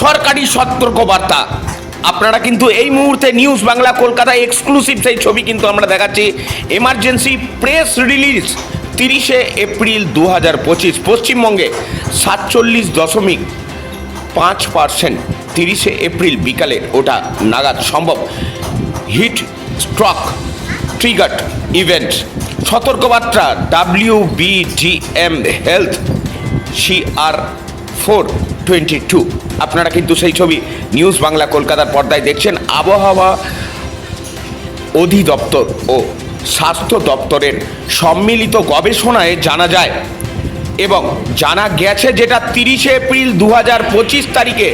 সরকারি সতর্কবার্তা। আপনারা কিন্তু এই মুহূর্তে নিউজ বাংলা কলকাতা এক্সক্লুসিভ সেই ছবি কিন্তু আমরা দেখাচ্ছি। এমার্জেন্সি প্রেস রিলিজ তিরিশে এপ্রিল দু হাজার পঁচিশ। পশ্চিমবঙ্গে সাতচল্লিশ দশমিক পাঁচ পার্সেন্ট তিরিশে এপ্রিল বিকালে ওটা নাগাদ সম্ভব। Heat stroke triggered event. সতর্কবার্তা W BGM health CR four twenty two. আপনারা কিন্তু সেই ছবি নিউজ বাংলা কলকাতার পর্দায় দেখছেন। আবহাওয়া অধিদপ্তর ও স্বাস্থ্য দপ্তরের সম্মিলিত গবেষণায় জানা যায় এবং জানা গেছে যেটা তিরিশে এপ্রিল দু হাজার পঁচিশ তারিখে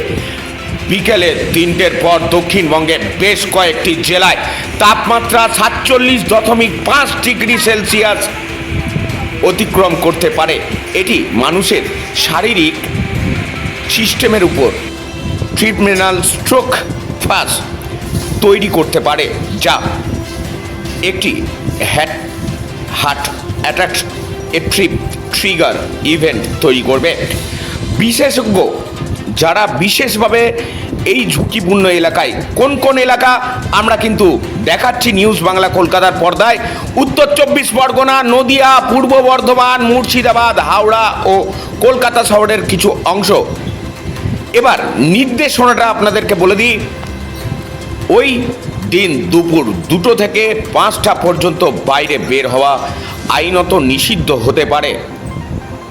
বিকেলে তিনটের পর দক্ষিণবঙ্গের বেশ কয়েকটি জেলায় তাপমাত্রা সাতচল্লিশ দশমিক পাঁচ ডিগ্রি সেলসিয়াস অতিক্রম করতে পারে। এটি মানুষের শারীরিক সিস্টেমের উপর ট্রিটমেনাল স্ট্রোক ফাস তৈরি করতে পারে, যা একটি hat, heart attack trip trigger event তৈরি করবে। বিশেষজ্ঞ যারা বিশেষভাবে এই ঝুঁকিপূর্ণ এলাকায়, কোন কোন এলাকা, আমরা কিন্তু দেখাচ্ছি নিউজ বাংলা কলকাতার পর্দায়। উত্তর চব্বিশ পরগনা, নদিয়া, পূর্ব বর্ধমান, মুর্শিদাবাদ, হাওড়া ও কলকাতা শহরের কিছু অংশ। এবার নির্দেশনাটা আপনাদেরকে বলে দিই। ওই দিন দুপুর দুটো থেকে পাঁচটা পর্যন্ত বাইরে বের হওয়া আইনত নিষিদ্ধ হতে পারে।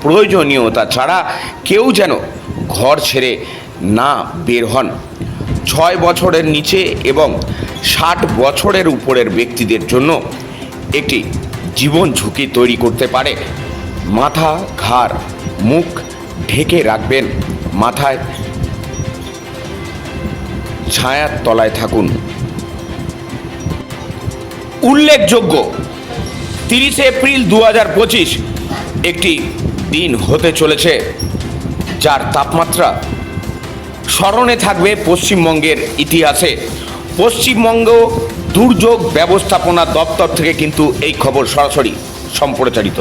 প্রয়োজনীয়তা ছাড়া কেউ যেন ঘর ছেড়ে না বের হন। ছয় বছরের নিচে এবং ষাট বছরের উপরের ব্যক্তিদের জন্য একটি জীবন ঝুঁকি তৈরি করতে পারে। মাথা ঘাড় মুখ ঢেকে রাখবেন। মাথায় ছায়ার তলায় থাকুন। উল্লেখযোগ্য, তিরিশে এপ্রিল দু পঁচিশ একটি দিন হতে চলেছে, যার তাপমাত্রা স্মরণে থাকবে পশ্চিমবঙ্গের ইতিহাসে। পশ্চিমবঙ্গ দুর্যোগ ব্যবস্থাপনা দপ্তর থেকে কিন্তু এই খবর সরাসরি সম্প্রচারিত।